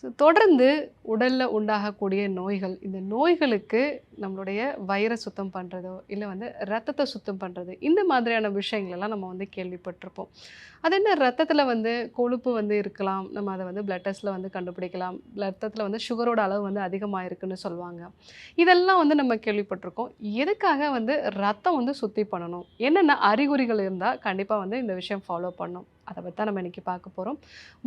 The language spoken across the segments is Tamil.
ஸோ தொடர்ந்து உடலில் உண்டாகக்கூடிய நோய்கள் இந்த நோய்களுக்கு நம்மளுடைய வயிறை சுத்தம் பண்ணுறதோ இல்லை வந்து ரத்தத்தை சுத்தம் பண்ணுறது இந்த மாதிரியான விஷயங்களெல்லாம் நம்ம வந்து கேள்விப்பட்டிருப்போம். அது என்ன ரத்தத்தில் வந்து கொழுப்பு வந்து இருக்கலாம் நம்ம அதை வந்து பிளட் டெஸ்ட்டில் வந்து கண்டுபிடிக்கலாம் ரத்தத்தில் வந்து சுகரோட அளவு வந்து அதிகமாக இருக்குன்னு சொல்லுவாங்க. இதெல்லாம் வந்து நம்ம கேள்விப்பட்டிருக்கோம். எதுக்காக வந்து ரத்தம் வந்து சுத்தி பண்ணணும்? என்னென்ன அறிகுறிகள் இருந்தால் கண்டிப்பாக வந்து இந்த விஷயம் ஃபாலோ பண்ணணும் அதை பற்றி தான் நம்ம இன்றைக்கி பார்க்க போகிறோம்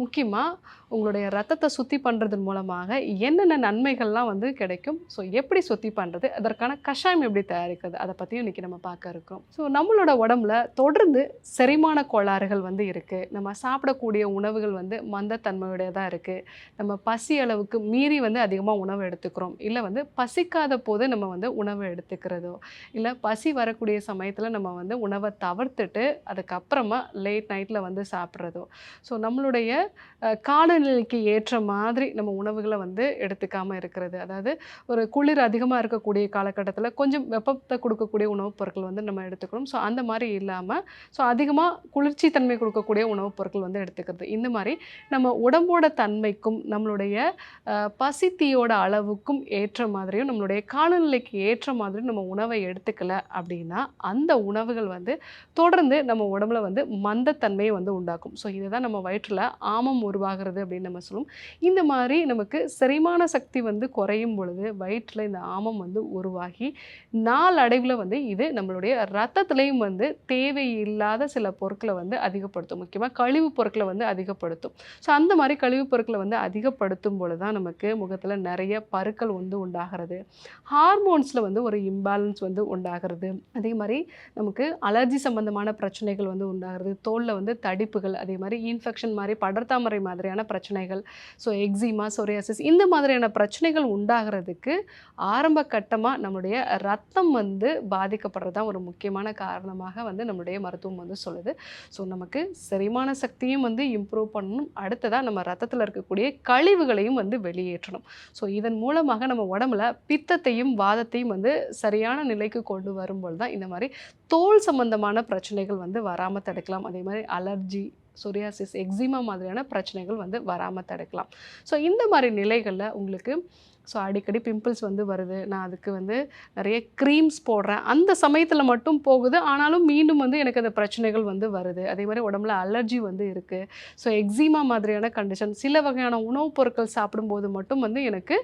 முக்கியமாக உங்களுடைய ரத்தத்தை சுத்தி பண்ணுறதன் மூலமாக என்னென்ன நன்மைகள்லாம் வந்து கிடைக்கும்? ஸோ எப்படி சுத்தி பண்ணுறது அதற்கான கஷாயம் எப்படி தயாரிக்கிறது? அதை பற்றியும் இன்றைக்கி நம்ம பார்க்க இருக்கோம் ஸோ நம்மளோட உடம்புல தொடர்ந்து செரிமான கோளாறுகள் வந்து இருக்குது நம்ம சாப்பிடக்கூடிய உணவுகள் வந்து மந்தத்தன்மையுடையதாக இருக்குது நம்ம பசி அளவுக்கு மீறி வந்து அதிகமாக உணவு எடுத்துக்கிறோம். இல்லை வந்து பசிக்காத போது நம்ம வந்து உணவு எடுத்துக்கிறதோ இல்லை பசி வரக்கூடிய சமயத்தில் நம்ம வந்து உணவை தவிர்த்துட்டு அதுக்கப்புறமா லேட் நைட்டில் வந்து சாப்பிட்றதோ. ஸோ நம்மளுடைய காலநிலைக்கு ஏற்ற மாதிரி நம்ம உணவுகளை வந்து எடுத்துக்காமல் இருக்கிறது. அதாவது ஒரு குளிர் அதிகமாக இருக்கக்கூடிய காலகட்டத்தில் கொஞ்சம் வெப்பத்தை கொடுக்கக்கூடிய உணவுப் பொருட்கள் வந்து நம்ம எடுத்துக்கணும். ஸோ அந்த மாதிரி இல்லாமல் ஸோ அதிகமாக குளிர்ச்சி தன்மை கொடுக்கக்கூடிய உணவுப் பொருட்கள் வந்து எடுத்துக்கிறது. இந்த மாதிரி நம்ம உடம்போட தன்மைக்கும் நம்மளுடைய பசித்தியோட அளவுக்கும் ஏற்ற மாதிரியும் நம்மளுடைய காலநிலைக்கு ஏற்ற மாதிரியும் நம்ம உணவை எடுத்துக்கல அப்படின்னா அந்த உணவுகள் வந்து தொடர்ந்து நம்ம உடம்புல வந்து மந்தத்தன்மையை வந்து உண்டாக்கும். ஸோ இதுதான் நம்ம வயிற்றில் ஆமம் உருவாகிறது அப்படின்னு நம்ம சொல்லுவோம். இந்த மாதிரி நமக்கு செரிமான சக்தி வந்து குறையும் பொழுது வயிற்றில் இந்த ஆமம் வந்து உருவாகி நாளடைவில் வந்து இது நம்மளுடைய ரத்தத்துலேயும் வந்து தேவையில்லாத சில பொருட்களை வந்து அதிகப்படுத்தும். முக்கியமாக கழிவுப் பொருட்களை வந்து அதிகப்படுத்தும். ஸோ அந்த மாதிரி கழிவுப் பொருட்களை வந்து அதிகப்படுத்தும் பொழுது தான் நமக்கு முகத்தில் நிறைய பருக்கள் வந்து உண்டாகிறது. ஹார்மோன்ஸில் வந்து ஒரு இம்பேலன்ஸ் வந்து உண்டாகிறது. அதே மாதிரி நமக்கு அலர்ஜி சம்பந்தமான பிரச்சனைகள் வந்து உண்டாகிறது. தோலில் வந்து தடி அரிப்புகள் அதே மாதிரி இன்ஃபெக்ஷன் மாதிரி படர்தாமரை மாதிரியான பிரச்சனைகள் ஸோ எக்ஸிமா சொரியாசிஸ் இந்த மாதிரியான பிரச்சனைகள் உண்டாகிறதுக்கு ஆரம்ப கட்டமாக நம்முடைய ரத்தம் வந்து பாதிக்கப்படுறது தான் ஒரு முக்கியமான காரணமாக வந்து நம்மளுடைய மருத்துவம் வந்து சொல்லுது. ஸோ நமக்கு செரிமான சக்தியும் வந்து இம்ப்ரூவ் பண்ணணும். அடுத்ததாக நம்ம ரத்தத்தில் இருக்கக்கூடிய கழிவுகளையும் வந்து வெளியேற்றணும். ஸோ இதன் மூலமாக நம்ம உடம்புல பித்தத்தையும் வாதத்தையும் வந்து சரியான நிலைக்கு கொண்டு வரும்போது தான் இந்த மாதிரி தோல் சம்பந்தமான பிரச்சனைகள் வந்து வராமல் தடுக்கலாம். அதே மாதிரி அலர்ஜி சொரியாசிஸ் எக்ஸிமா மாதிரியான பிரச்சனைகள் வந்து வராமல் தடுக்கலாம். ஸோ இந்த மாதிரி நிலைகளில் உங்களுக்கு ஸோ அடிக்கடி பிம்பிள்ஸ் வந்து வருது. நான் அதுக்கு வந்து நிறைய க்ரீம்ஸ் போடுறேன். அந்த சமயத்தில் மட்டும் போகுது. ஆனாலும் மீண்டும் வந்து எனக்கு அந்த பிரச்சனைகள் வந்து வருது. அதே மாதிரி உடம்புல அலர்ஜி வந்து இருக்குது ஸோ எக்ஸிமா மாதிரியான கண்டிஷன் சில வகையான உணவுப் பொருட்கள் சாப்பிடும்போது மட்டும் வந்து எனக்கு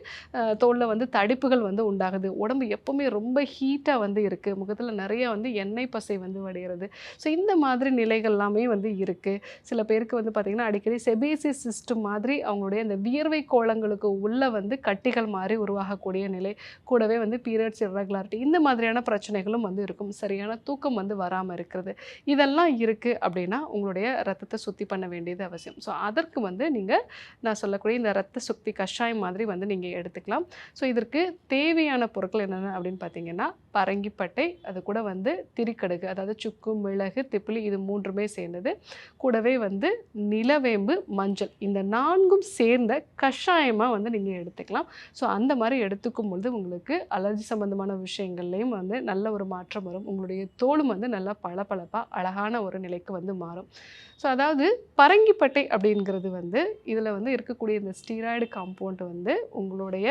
தோலில் வந்து தடிப்புகள் வந்து உண்டாகுது. உடம்பு எப்போவுமே ரொம்ப ஹீட்டாக வந்து இருக்குது முகத்தில் நிறைய வந்து எண்ணெய் பசை வந்து வடைகிறது. ஸோ இந்த மாதிரி நிலைகள் எல்லாமே வந்து இருக்குது சில பேருக்கு வந்து பார்த்திங்கன்னா அடிக்கடி செபேசிஸ் சிஸ்டம் மாதிரி அவங்களுடைய அந்த வியர்வை கோளங்களுக்கு உள்ள வந்து கட்டிகள் மாதிரி உருவாகக்கூடிய நிலை கூடவே வந்து பீரியட்ஸ் irregularity இந்த மாதிரியான பிரச்சனைகளும் வந்து இருக்கும். சரியான தூக்கம் வந்து வராமல் இருக்கிறது. இதெல்லாம் இருக்குது அப்படின்னா உங்களுடைய ரத்தத்தை சுத்தி பண்ண வேண்டியது அவசியம். ஸோ அதற்கு வந்து நீங்கள் நான் சொல்லக்கூடிய இந்த ரத்த சுக்தி கஷாயம் மாதிரி வந்து நீங்கள் எடுத்துக்கலாம். ஸோ இதற்கு தேவையான பொருட்கள் என்னென்ன அப்படின்னு பார்த்தீங்கன்னா பரங்கிப்பட்டை அது கூட வந்து திரிக்கடுகு அதாவது சுக்கு மிளகு திப்பிலி இது மூன்றுமே சேர்ந்தது. கூடவே வந்து நிலவேம்பு மஞ்சள் இந்த நான்கும் சேர்ந்த கஷாயமாக வந்து நீங்கள் எடுத்துக்கலாம். ஸோ ஸோ அந்த மாதிரி எடுத்துக்கும் பொழுது உங்களுக்கு அலர்ஜி சம்மந்தமான விஷயங்கள்லையும் வந்து நல்ல ஒரு மாற்றம் வரும். உங்களுடைய தோலும் வந்து நல்லா பளபளப்பாக அழகான ஒரு நிலைக்கு வந்து மாறும். ஸோ அதாவது பரங்கிப்பட்டை அப்படிங்கிறது வந்து இதில் வந்து இருக்கக்கூடிய இந்த ஸ்டீராய்டு காம்பவுண்ட் வந்து உங்களுடைய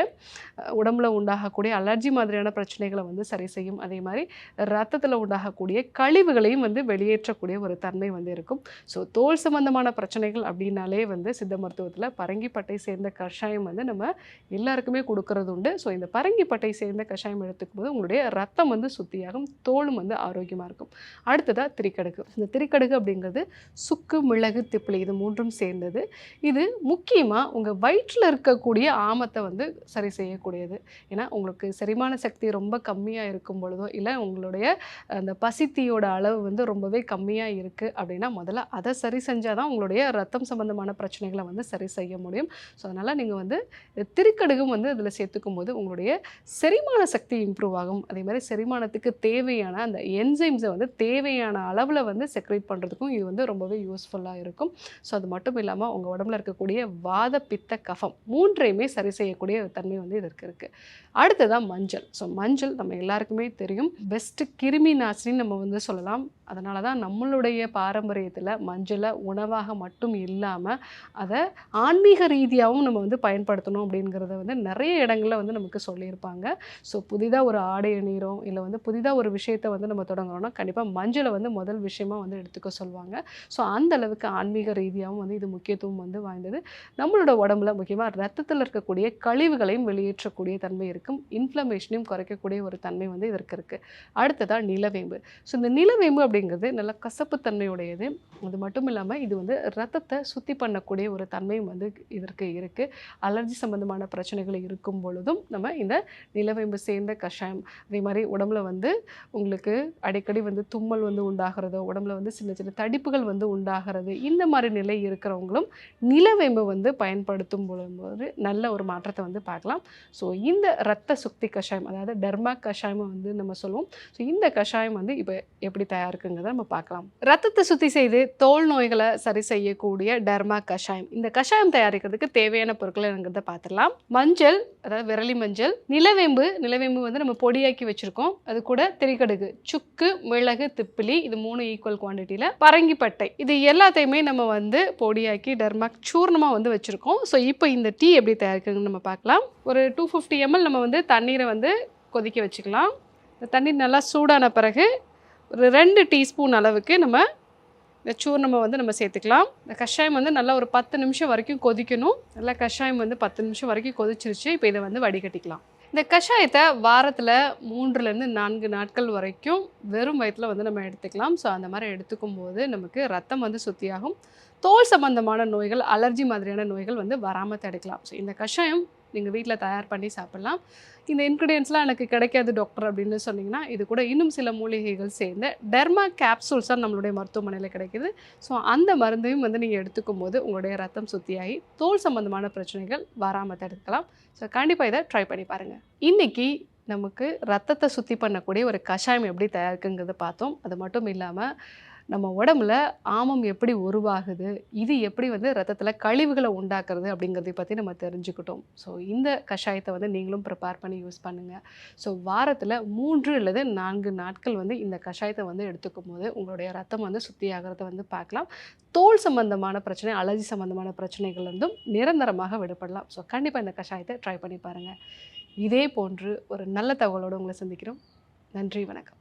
உடம்புல உண்டாகக்கூடிய அலர்ஜி மாதிரியான பிரச்சனைகளை வந்து சரி செய்யும். அதே மாதிரி ரத்தத்தில் உண்டாகக்கூடிய கழிவுகளையும் வந்து வெளியேற்றக்கூடிய ஒரு தன்மை வந்து இருக்கும். ஸோ தோல் சம்பந்தமான பிரச்சனைகள் அப்படின்னாலே வந்து சித்த மருத்துவத்தில் பரங்கிப்பட்டை சேர்ந்த கஷாயம் வந்து நம்ம எல்லாருக்குமே கொடுக்கறது உண்டு ஸோ இந்த பரங்கிப்பட்டை சேர்ந்த கஷாயம் எடுத்துக்கும் போது உங்களுடைய ரத்தம் வந்து சுத்தியாகும் தோலும் வந்து ஆரோக்கியமாக இருக்கும். அடுத்ததாக திரிக்கடுகு. இந்த திரிக்கடுகு அப்படிங்கிறது சுக்கு மிளகு திப்பிலி இது மூன்றும் சேர்ந்தது. இது முக்கியமாக உங்கள் வயிற்றில் இருக்கக்கூடிய ஆமத்தை வந்து சரி செய்யக்கூடியது. ஏன்னா உங்களுக்கு செரிமான சக்தி ரொம்ப கம்மியாக இருக்கும் பொழுதோ இல்லை உங்களுடைய அந்த பசித்தியோட அளவு வந்து ரொம்பவே கம்மியாக இருக்குது அப்படின்னா முதல்ல அதை சரி செஞ்சால் தான் உங்களுடைய ரத்தம் சம்பந்தமான பிரச்சனைகளை வந்து சரி செய்ய முடியும். ஸோ அதனால் நீங்கள் வந்து திரிக்கடுகும் வந்து இதில் சேர்த்துக்கும் போது உங்களுடைய செரிமான சக்தி இம்ப்ரூவ் ஆகும். அதே மாதிரி செரிமானத்துக்கு தேவையான அந்த என்சைம்ஸை வந்து தேவையான அளவில் வந்து செக்ரேட் பண்ணுறதுக்கும் இது வந்து ரொம்பவே யூஸ்ஃபுல்லாக இருக்கும். ஸோ அது மட்டும் இல்லாமல் உங்கள் உடம்புல இருக்கக்கூடிய வாத பித்த கஃபம் மூன்றையுமே சரி செய்யக்கூடிய தன்மை வந்து இதற்கு இருக்குது அடுத்ததான் மஞ்சள். ஸோ மஞ்சள் நம்ம எல்லாருக்குமே தெரியும். பெஸ்ட்டு கிருமி நாசினின்னு நம்ம வந்து சொல்லலாம். அதனால தான் நம்மளுடைய பாரம்பரியத்தில் மஞ்சளை உணவாக மட்டும் இல்லாமல் அதை ஆன்மீக ரீதியாகவும் நம்ம வந்து பயன்படுத்தணும் அப்படிங்கிறத வந்து நிறைய இடங்களில் வந்து நமக்கு சொல்லியிருப்பாங்க. ஸோ புதிதாக ஒரு ஆடை அணிகிறோம் இல்லை வந்து புதிதாக ஒரு விஷயத்தை வந்து நம்ம தொடங்குறோம்னா கண்டிப்பாக மஞ்சளை வந்து முதல் விஷயமாக வந்து எடுத்துக்க சொல்லுவாங்க ஸோ அந்த அளவுக்கு ஆன்மீக ரீதியாகவும் வந்து இது முக்கியத்துவம் வந்து வாய்ந்தது. நம்மளோட உடம்புல முக்கியமாக ரத்தத்தில் இருக்கக்கூடிய கழிவுகளையும் வெளியேற்றக்கூடிய தன்மை இருக்கும். இன்ஃப்ளமேஷனையும் குறைக்கக்கூடிய ஒரு தன்மை வந்து இதற்கு இருக்குது அடுத்ததாக நிலவேம்பு. ஸோ இந்த நிலவேம்பு அப்படிங்கிறது நல்ல கசப்பு தன்மையுடையது அது மட்டும் இல்லாமல் இது வந்து ரத்தத்தை சுத்தி பண்ணக்கூடிய ஒரு தன்மையும் வந்து இதற்கு இருக்குது அலர்ஜி சம்மந்தமான பிரச்சனைகளை இருக்கும் பொழுதும் நம்ம இந்த நிலவேம்பு சேர்ந்த கஷாயம் அதே மாதிரி உடம்புல வந்து உங்களுக்கு அடிக்கடி வந்து தும்மல் வந்து உண்டாகிறதோ உடம்புல வந்து சின்ன சின்ன தடிப்புகள் வந்து உண்டாகிறது இந்த மாதிரி நிலை இருக்கிறவங்களும் நிலவேம்பு வந்து பயன்படுத்தும் பொழுது நல்ல ஒரு மாற்றத்தை வந்து பார்க்கலாம். ஸோ இந்த ரத்த சுக்தி கஷாயம் அதாவது டெர்மா கஷாயம் வந்து நம்ம சொல்லுவோம். ஸோ இந்த கஷாயம் வந்து இப்போ எப்படி தயாரிக்குங்கிறத நம்ம பார்க்கலாம். ரத்தத்தை சுத்தி செய்து தோல் நோய்களை சரி செய்யக்கூடிய டெர்மா கஷாயம். இந்த கஷாயம் தயாரிக்கிறதுக்கு தேவையான பொருட்களை என்கிறத பார்த்துடலாம். மஞ்சள் அதாவது விரலி மஞ்சள். நிலவேம்பு நிலவேம்பு வந்து நம்ம பொடியாக்கி வச்சுருக்கோம். அது கூட திரிகடுகு சுக்கு மிளகு திப்பிலி இது மூணு ஈக்குவல் குவான்டிட்டியில் பரங்கிப்பட்டை இது எல்லாத்தையுமே நம்ம வந்து பொடியாக்கி டெர்மாக் சூர்ணமாக வந்து வச்சுருக்கோம். ஸோ இப்போ இந்த டீ எப்படி தயாரிக்கிறதுன்னு நம்ம பார்க்கலாம். ஒரு டூ ஃபிஃப்டி எம்எல் நம்ம வந்து தண்ணீரை வந்து கொதிக்க வச்சுக்கலாம். இந்த தண்ணீர் நல்லா சூடான பிறகு ஒரு ரெண்டு டீஸ்பூன் அளவுக்கு நம்ம இந்த சூர்ணமை வந்து நம்ம சேர்த்துக்கலாம். இந்த கஷாயம் வந்து நல்லா ஒரு பத்து நிமிஷம் வரைக்கும் கொதிக்கணும். நல்லா கஷாயம் வந்து பத்து நிமிஷம் வரைக்கும் கொதிச்சிருச்சு. இப்போ இதை வந்து வடிகட்டிக்கலாம். இந்த கஷாயத்தை வாரத்தில் மூன்றுலேருந்து நான்கு நாட்கள் வரைக்கும் வெறும் வயிற்றில் வந்து நம்ம எடுத்துக்கலாம். ஸோ அந்த மாதிரி எடுத்துக்கும் போது நமக்கு ரத்தம் வந்து சுத்தியாகும். தோல் சம்பந்தமான நோய்கள் அலர்ஜி மாதிரியான நோய்கள் வந்து வராமல் தடுக்கலாம். ஸோ இந்த கஷாயம் நீங்கள் வீட்டில் தயார் பண்ணி சாப்பிட்லாம். இந்த இன்க்ரீடியன்ஸ்லாம் எனக்கு கிடைக்காது டாக்டர் அப்படின்னு சொன்னிங்கன்னா இது கூட இன்னும் சில மூலிகைகள் சேர்ந்த டெர்மா கேப்சூல்ஸாக நம்மளுடைய மருத்துவமனையில் கிடைக்கிது. ஸோ அந்த மருந்தையும் வந்து நீங்கள் எடுத்துக்கும் போது உங்களுடைய ரத்தம் சுத்தியாகி தோல் சம்பந்தமான பிரச்சனைகள் வராமல் தடுக்கலாம். ஸோ கண்டிப்பாக இதை ட்ரை பண்ணி பாருங்கள் இன்றைக்கி நமக்கு ரத்தத்தை சுத்தி பண்ணக்கூடிய ஒரு கஷாயம் எப்படி தயாரிக்குங்கிறத பார்த்தோம். அது மட்டும் இல்லாமல் நம்ம உடம்புல ஆமம் எப்படி உருவாகுது இது எப்படி வந்து ரத்தத்தில் கழிவுகளை உண்டாக்குறது அப்படிங்கிறத பற்றி நம்ம தெரிஞ்சுக்கிட்டோம். ஸோ இந்த கஷாயத்தை வந்து நீங்களும் ப்ரிப்பேர் பண்ணி யூஸ் பண்ணுங்கள் ஸோ வாரத்தில் மூன்று அல்லது நான்கு நாட்கள் வந்து இந்த கஷாயத்தை வந்து எடுத்துக்கும் போது உங்களுடைய ரத்தம் வந்து சுத்தியாகிறத வந்து பார்க்கலாம். தோல் சம்பந்தமான பிரச்சனை அலர்ஜி சம்பந்தமான பிரச்சனைகள்லேருந்தும் நிரந்தரமாக விடுபடலாம். ஸோ கண்டிப்பாக இந்த கஷாயத்தை ட்ரை பண்ணி பாருங்கள் இதே போன்று ஒரு நல்ல தகவலோடு உங்களை சந்திக்கிறோம். நன்றி வணக்கம்.